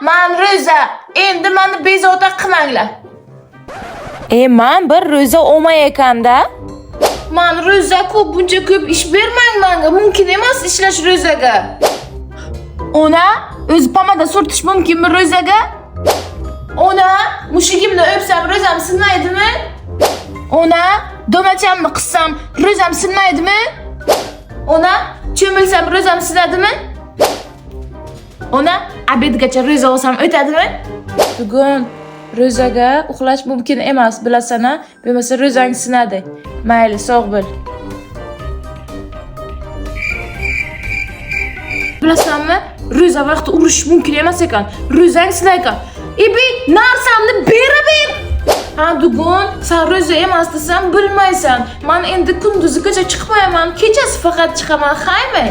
man ro'za. Endi meni bezovta qilmanglar. E man bir ro'za olmay ekanda. Man ro'za-ku buncha ko'p ish bermang menga. Mumkin emas ishlash ro'zaga. Ona, o'zi pomada surtish mumkinmi ro'zaga? Ona, mushugimni o'psam ro'zam sinmaydimi? Ona, donachamni qissam ro'zam sinmaydimi? Ona, cho'milsam ro'zam sinadimi? Ona, abedgacha ro'za olsam o'tadimi? Bugun ro'zaga uxlash mumkin emas, bilasana? Bo'lmasa ro'zang sinadi. Mayli, sog' bo'l. Bilasanmi? Ro'za vaqti urishish mumkin emas ekan. Ro'zang sinar ekan. Ibi, narsamni berib ber. Ha, bugun sen ro'za emas desam bilmaysan. Men endi kunduzi ko'cha chiqmayman. Kechasi faqat chiqaman, haymi?